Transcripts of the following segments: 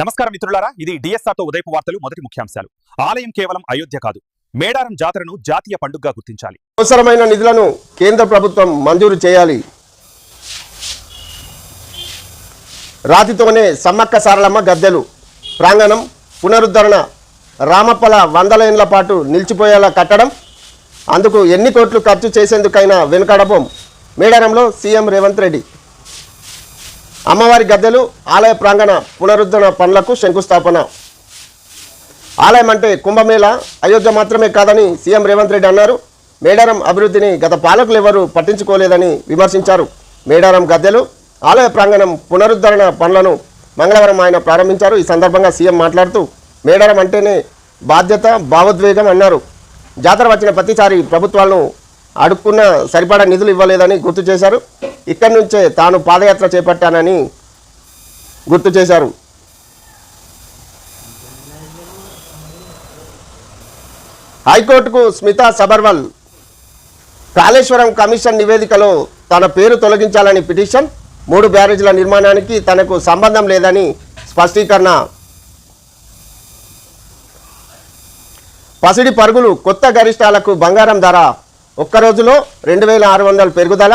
నమస్కారం మిత్రులారా ఇది డిఎస్ఆర్తో ఉదయపు వార్తలు మొదటి ముఖ్యాంశాలు. ఆలయం కేవలం అయోధ్య కాదు మేడారం జాతరను జాతీయ పండుగగా గుర్తించాలి. అవసరమైన నిధులను కేంద్ర ప్రభుత్వం మంజూరు చేయాలి. రాతితోనే సమ్మక్క సారలమ్మ గద్దెలు ప్రాంగణం పునరుద్ధరణ రామప్పల వందల పాటు నిలిచిపోయేలా కట్టడం అందుకు ఎన్ని కోట్లు ఖర్చు చేసేందుకైనా వెనుకడపం మేడారంలో సీఎం రేవంత్ రెడ్డి. అమ్మవారి గద్దెలు ఆలయ ప్రాంగణ పునరుద్ధరణ పనులకు శంకుస్థాపన. ఆలయం అంటే కుంభమేళ. అయోధ్య మాత్రమే కాదని సీఎం రేవంత్ రెడ్డి అన్నారు. మేడారం అభివృద్ధిని గత పాలకులు ఎవరూ పట్టించుకోలేదని విమర్శించారు. మేడారం గద్దెలు ఆలయ ప్రాంగణం పునరుద్ధరణ పనులను మంగళవారం ఆయన ప్రారంభించారు. ఈ సందర్భంగా సీఎం మాట్లాడుతూ మేడారం అంటేనే బాధ్యత భావోద్వేగం అన్నారు. జాతర వచ్చిన ప్రతిసారి ప్రభుత్వాలను అడుక్కున్న సరిపడా నిధులు ఇవ్వలేదని గుర్తు చేశారు. ఇక్కడి నుంచే తాను పాదయాత్ర చేపట్టానని గుర్తు చేశారు. హైకోర్టుకు స్మితా సబర్వాల్ కాళేశ్వరం కమిషన్ నివేదికలో తన పేరు తొలగించాలని పిటిషన్ మూడు బ్యారేజీల నిర్మాణానికి తనకు సంబంధం లేదని స్పష్టీకరణ. పసిడి పరుగులు కొత్త గరిష్టాలకు బంగారం ధర. ఒక్క రోజులో రెండు వేల ఆరు వందల పెరుగుదల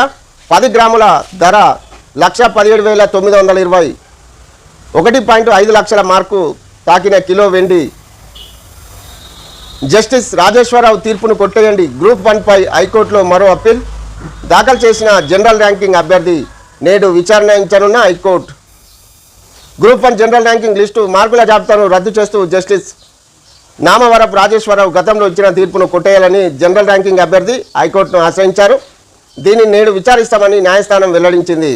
పది గ్రాముల ధర లక్ష పదిహేడు వేల తొమ్మిది వందల ఇరవై. ఒకటి పాయింట్ ఐదు లక్షల మార్కు తాకిన కిలో వెండి. జస్టిస్ రాజేశ్వరరావు తీర్పును కొట్టేయండి. గ్రూప్ వన్పై హైకోర్టులో మరో అప్పీల్. దాఖలు చేసిన జనరల్ ర్యాంకింగ్ అభ్యర్థి నేడు విచారణించనున్న high court. Group one general ranking list మార్కుల జాబితాను రద్దు చేస్తూ జస్టిస్ నామవరపు రాజేశ్వరరావు గతంలో ఇచ్చిన తీర్పును కొట్టేయాలని జనరల్ ర్యాంకింగ్ అభ్యర్థి హైకోర్టును ఆశ్రయించారు. దీన్ని నేడు విచారిస్తామని న్యాయస్థానం వెల్లడించింది.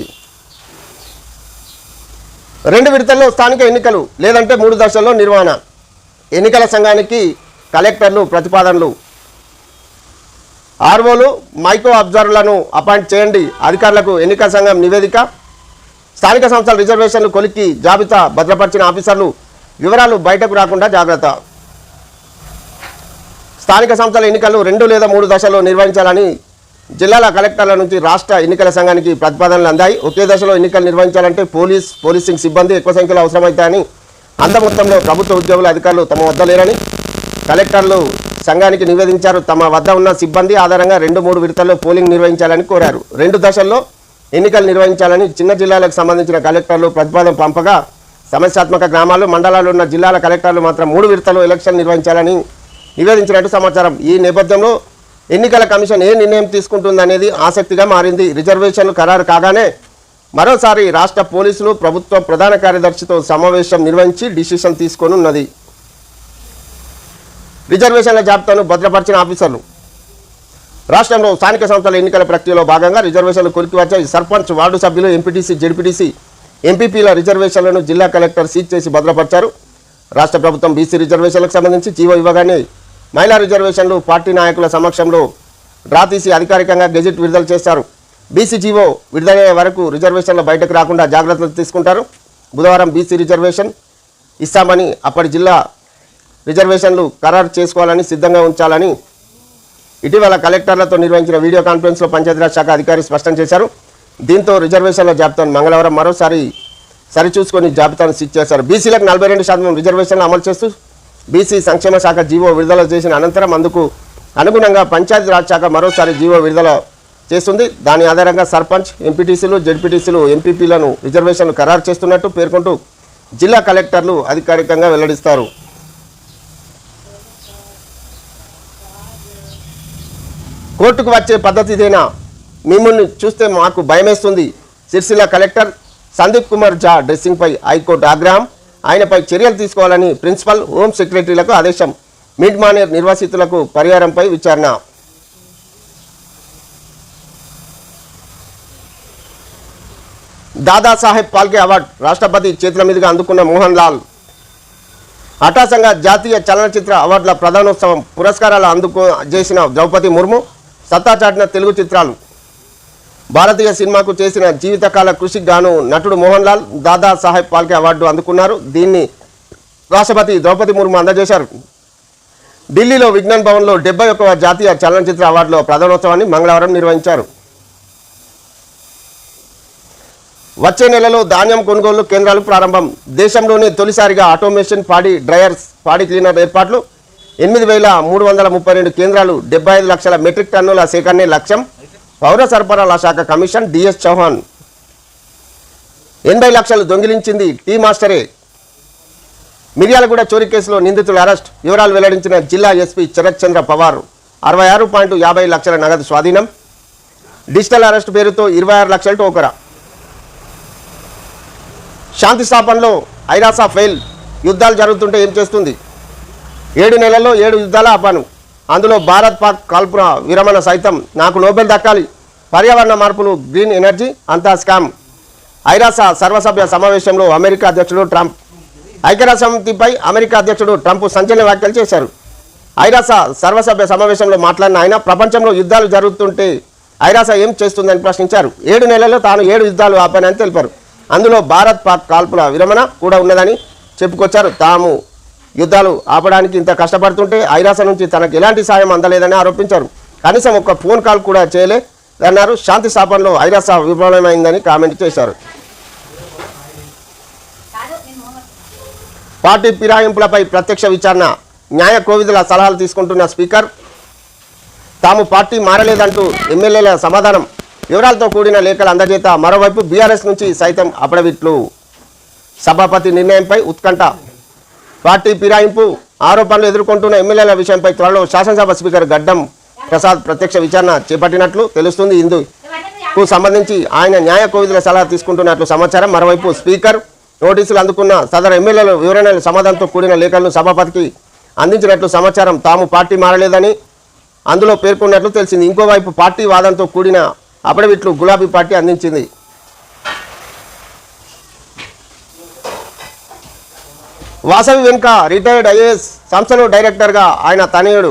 రెండు విడతల్లో స్థానిక ఎన్నికలు లేదంటే మూడు దశల్లో నిర్వహణ ఎన్నికల సంఘానికి కలెక్టర్లు ప్రతిపాదనలు. ఆర్ఓలు మైక్రో అబ్జర్వర్లను అపాయింట్ చేయండి. అధికారులకు ఎన్నికల సంఘం నివేదిక. స్థానిక సంస్థల రిజర్వేషన్లు కొలిక్కి జాబితా భద్రపరిచిన ఆఫీసర్లు. వివరాలు బయటకు రాకుండా జాగ్రత్త. స్థానిక సంస్థల ఎన్నికలు రెండు లేదా మూడు దశల్లో నిర్వహించాలని జిల్లాల కలెక్టర్ల నుంచి రాష్ట్ర ఎన్నికల సంఘానికి ప్రతిపాదనలు అందాయి. ఒకే దశలో ఎన్నికలు నిర్వహించాలంటే పోలీస్ పోలీసింగ్ సిబ్బంది ఎక్కువ సంఖ్యలో అవసరమవుతాయని అంత మొత్తంలో ప్రభుత్వ ఉద్యోగుల అధికారులు తమ వద్ద లేరని కలెక్టర్లు సంఘానికి నివేదించారు. తమ వద్ద ఉన్న సిబ్బంది ఆధారంగా రెండు మూడు విడతల్లో పోలింగ్ నిర్వహించాలని కోరారు. రెండు దశల్లో ఎన్నికలు నిర్వహించాలని చిన్న జిల్లాలకు సంబంధించిన కలెక్టర్లు ప్రతిపాదన పంపగా సమస్యాత్మక గ్రామాలు మండలాలు ఉన్న జిల్లాల కలెక్టర్లు మాత్రం మూడు విడతలు ఎలక్షన్ నిర్వహించాలని నివేదించినట్టు సమాచారం. ఈ నేపథ్యంలో ఎన్నికల కమిషన్ ఏ నిర్ణయం తీసుకుంటుందనేది ఆసక్తిగా మారింది. రిజర్వేషన్లు ఖరారు కాగానే మరోసారి రాష్ట్ర పోలీసులు ప్రభుత్వ ప్రధాన కార్యదర్శితో సమావేశం నిర్వహించి డిసిషన్ తీసుకొని ఉన్నది రిజర్వేషన్ల జాబితాను భద్రపరిచిన ఆఫీసర్లు. రాష్ట్రంలో స్థానిక సంస్థల ఎన్నికల ప్రక్రియలో భాగంగా రిజర్వేషన్లు కొలికివచ్చాయి సర్పంచ్ వార్డు సభ్యులు ఎంపీటీసీ జెడ్పీటీసీ ఎంపీపీల రిజర్వేషన్లను జిల్లా కలెక్టర్ సీజ్ చేసి భద్రపరిచారు. రాష్ట్ర ప్రభుత్వం బీసీ రిజర్వేషన్లకు సంబంధించి జీవో ఇవ్వగానే మహిళా రిజర్వేషన్లు పార్టీ నాయకుల సమక్షంలో డ్రా తీసి అధికారికంగా గెజెట్ విడుదల చేశారు. బీసీ జీవో విడుదలయ్యే వరకు రిజర్వేషన్లు బయటకు రాకుండా జాగ్రత్తలు తీసుకుంటారు. బుధవారం బీసీ రిజర్వేషన్ ఇస్తామని అప్పటి జిల్లా రిజర్వేషన్లు ఖరారు చేసుకోవాలని సిద్ధంగా ఉంచాలని ఇటీవల కలెక్టర్లతో నిర్వహించిన వీడియో కాన్ఫరెన్స్లో పంచాయతీరాజ్ శాఖ అధికారి స్పష్టం చేశారు. దీంతో రిజర్వేషన్ల జాబితాను మంగళవారం మరోసారి సరిచూసుకొని జాబితాను సిద్ధ చేశారు. బీసీలకు నలభై రెండు శాతం రిజర్వేషన్లు అమలు చేస్తూ బీసీ సంక్షేమ శాఖ జీవో విడుదల చేసిన అనంతరం అందుకు అనుగుణంగా పంచాయతీరాజ్ శాఖ మరోసారి జీవో విడుదల చేస్తుంది. దాని ఆధారంగా సర్పంచ్ ఎంపీటీసీలు జెడ్పీటీసీలు ఎంపీపీలను రిజర్వేషన్లు ఖరారు చేస్తున్నట్టు పేర్కొంటూ జిల్లా కలెక్టర్లు అధికారికంగా వెల్లడిస్తారు. కోర్టుకు వచ్చే పద్ధతి ఇదేనా మిమ్మల్ని చూస్తే మాకు భయమేస్తుంది. సిరిసిల్ల కలెక్టర్ సందీప్ కుమార్ జా డ్రెస్సింగ్పై హైకోర్టు ఆగ్రహం. ఆయనపై చర్యలు తీసుకోవాలని ప్రిన్సిపల్ హోం సెక్రటరీలకు ఆదేశం. మిడ్ మానేర్ నిర్వాసితులకు పరిహారంపై విచారణ. దాదాసాహెబ్ పాల్కే అవార్డు రాష్ట్రపతి చేతుల మీదుగా అందుకున్న మోహన్ లాల్. అటాసంగా జాతీయ చలనచిత్ర అవార్డుల ప్రధానోత్సవం పురస్కారాలు అందుకు చేసిన ద్రౌపది ముర్ము సత్తా చాటిన తెలుగు చిత్రాలు. భారతీయ సినిమాకు చేసిన జీవితకాల కృషికి గాను నటుడు మోహన్ లాల్ దాదా సాహెబ్ పాల్కే అవార్డు అందుకున్నారు. దీన్ని రాష్ట్రపతి ద్రౌపది ముర్ము అందజేశారు. ఢిల్లీలో విజ్ఞాన్ భవన్లో డెబ్బై ఒక్కవ జాతీయ చలనచిత్ర అవార్డులో ప్రధానోత్సవాన్ని మంగళవారం నిర్వహించారు. వచ్చే నెలలో ధాన్యం కొనుగోలు కేంద్రాలు ప్రారంభం. దేశంలోనే తొలిసారిగా ఆటోమేషన్ పాడి డ్రయర్స్ పాడి క్లీనర్ ఏర్పాట్లు. ఎనిమిది వేల మూడు వందల ముప్పై రెండు కేంద్రాలు డెబ్బై ఐదు లక్షల మెట్రిక్ టన్నుల సేకరణే లక్ష్యం. పౌర సరఫరాల శాఖ కమిషన్ డిఎస్ చౌహాన్. ఎనభై లక్షలు దొంగిలించింది టీ మాస్టరే. మిర్యాలగూడ చోరీ కేసులో నిందితుల అరెస్ట్. వివరాలు వెల్లడించిన జిల్లా ఎస్పీ చరత్చంద్ర పవార్. అరవై ఆరు పాయింట్ యాభై లక్షల నగదు స్వాధీనం. డిజిటల్ అరెస్ట్ పేరుతో ఇరవై ఆరు లక్షల టోకరా. శాంతి స్థాపనలో ఐరాసా ఫెయిల్. యుద్ధాలు జరుగుతుంటే ఏం చేస్తుంది? ఏడు నెలల్లో ఏడు యుద్ధాల ఆపాను అందులో భారత్ పాక్ కాల్పుల విరమణ సైతం నాకు నోబెల్ దక్కాలి. పర్యావరణ మార్పులు గ్రీన్ ఎనర్జీ అంతా స్కామ్. ఐరాస సర్వసభ్య సమావేశంలో అమెరికా అధ్యక్షుడు ట్రంప్. ఐక్యరాజ్య సమితిపై అమెరికా అధ్యక్షుడు ట్రంప్ సంచలన వ్యాఖ్యలు చేశారు. ఐరాస సర్వసభ్య సమావేశంలో మాట్లాడిన ఆయన ప్రపంచంలో యుద్ధాలు జరుగుతుంటే ఐరాస ఏం చేస్తుందని ప్రశ్నించారు. ఏడు నెలల్లో తాను ఏడు యుద్ధాలు ఆపానని తెలిపారు. అందులో భారత్ పాక్ కాల్పుల విరమణ కూడా ఉన్నదని చెప్పుకొచ్చారు. తాము యుద్ధాలు ఆపడానికి ఇంత కష్టపడుతుంటే ఐరాస నుంచి తనకు ఎలాంటి సాయం అందలేదని ఆరోపించారు. కనీసం ఒక్క ఫోన్ కాల్ కూడా చేయలేదన్నారు శాంతి స్థాపనలో ఐరాస విఫలమైందని కామెంట్ చేశారు. పార్టీ ఫిరాయింపులపై ప్రత్యక్ష విచారణ. న్యాయ కోవిదుల సలహాలు తీసుకుంటున్న స్పీకర్ తాము పార్టీ మారలేదంటూ ఎమ్మెల్యేల సమాధానం. వివరాలతో కూడిన లేఖలు అందజేత మరోవైపు బీఆర్ఎస్ నుంచి సైతం అపడవిట్లు. సభాపతి నిర్ణయంపై ఉత్కంఠ పార్టీ ఫిరాయింపు ఆరోపణలు ఎదుర్కొంటున్న ఎమ్మెల్యేల విషయంపై త్వరలో శాసనసభ స్పీకర్ గడ్డం ప్రసాద్ ప్రత్యక్ష విచారణ చేపట్టినట్లు తెలుస్తుంది. ఇందుకు సంబంధించి ఆయన న్యాయ కోవిధుల సలహా తీసుకుంటున్నట్లు సమాచారం. మరోవైపు స్పీకర్ నోటీసులు అందుకున్న సదరు ఎమ్మెల్యేల వివరణల సమాధానంతో కూడిన లేఖలను సభాపతికి అందించినట్లు సమాచారం. తాము పార్టీ మారలేదని అందులో పేర్కొన్నట్లు తెలిసింది. ఇంకోవైపు పార్టీ వాదంతో కూడిన అపడవిట్లు గులాబీ పార్టీ అందించింది. వాసవి వెనుక రిటైర్డ్ ఐఏఎస్ సంస్థలు డైరెక్టర్గా ఆయన తనయుడు.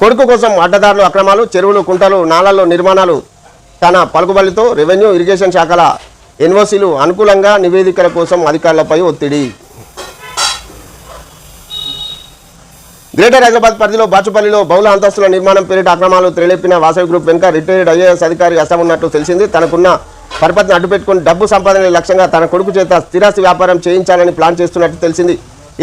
కొడుకు కోసం అడ్డదారులు అక్రమాలు చెరువులు కుంటలు నాలాల్లో నిర్మాణాలు తన పలుకుబడితో రెవెన్యూ ఇరిగేషన్ శాఖల ఎన్ఓసీలు అనుకూలంగా నివేదికల కోసం అధికారులపై ఒత్తిడి. గ్రేటర్ హైదరాబాద్ పరిధిలో బాచుపల్లిలో బహుళ అంతస్తుల నిర్మాణం పేరిట అక్రమాలు త్రెలేపిన వాసవి గ్రూప్ వెనుక రిటైర్డ్ ఐఏఎస్ అధికారి హస్తం తెలిసింది. తనకున్న పరపతిని అడ్డుపెట్టుకుని డబ్బు సంపాదన లక్ష్యంగా తన కొడుకు చేత స్థిరాస్తి వ్యాపారం చేయించాలని ప్లాన్ చేస్తున్నట్టు తెలిసింది.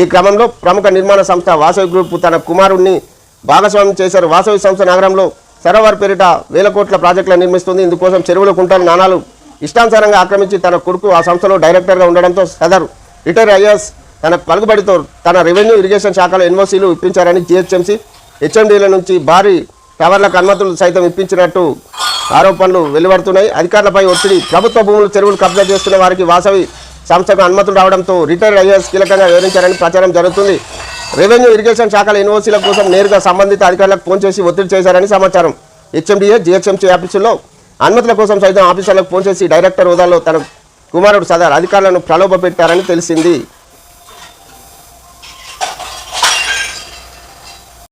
ఈ క్రమంలో ప్రముఖ నిర్మాణ సంస్థ వాసవి గ్రూప్ తన కుమారుణ్ణి భాగస్వామ్యం చేశారు. వాసవి సంస్థ నగరంలో సరోవర్ పేరిట వేల కోట్ల ప్రాజెక్టులు నిర్మిస్తుంది. ఇందుకోసం చెరువులు కుంటలు నాణాలు ఇష్టానుసారంగా ఆక్రమించి తన కొడుకు ఆ సంస్థలో డైరెక్టర్గా ఉండడంతో సదరు రిటైర్ ఐఎస్ తన పలుకుబడితో తన రెవెన్యూ ఇరిగేషన్ శాఖలో ఎన్ఓసీలు ఇప్పించారని జిహెచ్ఎంసీ హెచ్ఎండీల నుంచి భారీ టవర్లకు అనుమతులు సైతం ఇప్పించినట్టు ఆరోపణలు వెలువడుతున్నాయి. అధికారులపై ఒత్తిడి ప్రభుత్వ భూములు చెరువులు కబ్జా చేస్తున్న వారికి వాసవి సంస్థకు అనుమతులు రావడంతో రిటైర్ ఐఏఎస్ కీలకంగా వివరించారని ప్రచారం జరుగుతుంది. రెవెన్యూ ఇరిగేషన్ శాఖల ఎన్ఓసీల కోసం నేరుగా సంబంధిత అధికారులకు ఫోన్ చేసి ఒత్తిడి చేశారని సమాచారం. హెచ్ఎండిఏ జిహెచ్ఎంసీ ఆఫీసుల్లో అనుమతుల కోసం సైతం ఆఫీసర్లకు ఫోన్ చేసి డైరెక్టర్ హోదాలో తన కుమారుడు సదర్ అధికారులను ప్రలోభ పెట్టారని తెలిసింది.